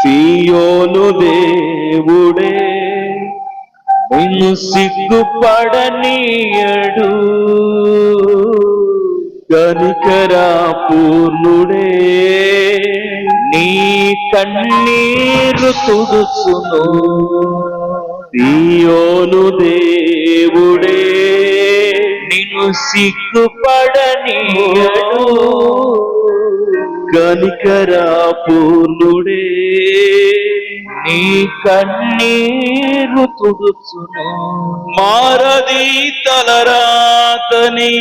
సియోను దేవుడే నిన్ను సిగ్గుపడనీయడు. కనికరా పూర్ణుడే నీ కన్నీరు తుడుచును. సియోను దేవుడే నిన్ను సిగ్గుపడనీయడు. కనికరా పూర్ణుడే నీ కన్నీరు తుడుచును. మారది తలరాతని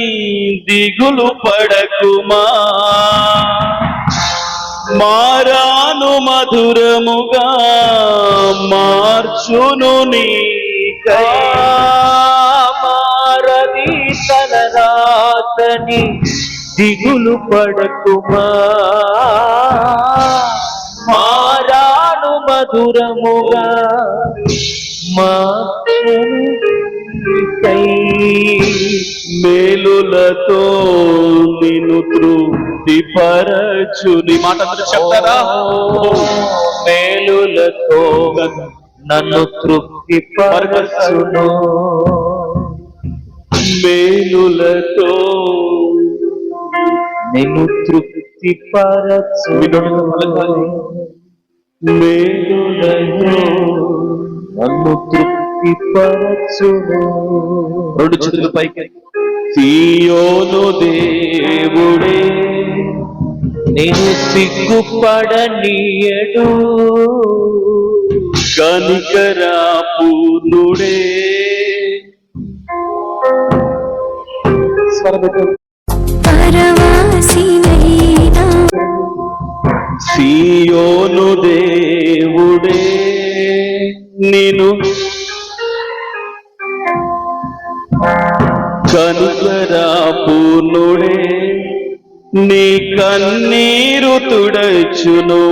దిగులు పడకుమా. మారాను మధురముగా మార్చును నీ మారది తలరాతని దిగులు పడకుమా? మారాను మధురముగా. మార్చును మేలులతో నిన్ను తృప్తి పరచు నీ మాట చెప్తారా? మేలులతో నన్ను తృప్తి పరచును మేలులతో నిన్ను తృప్తి పరచు మేలులతో నన్ను తృప్తి పరచు. రెండు చేతులు పైకి. సియోను దేవుడే నేను సిగ్గుపడనీయడు. కనికరా పూర్ణుడే పరవాసినైనా సియోను దేవుడే నిను కనుకరా నీ కన్నీరు తుడచును.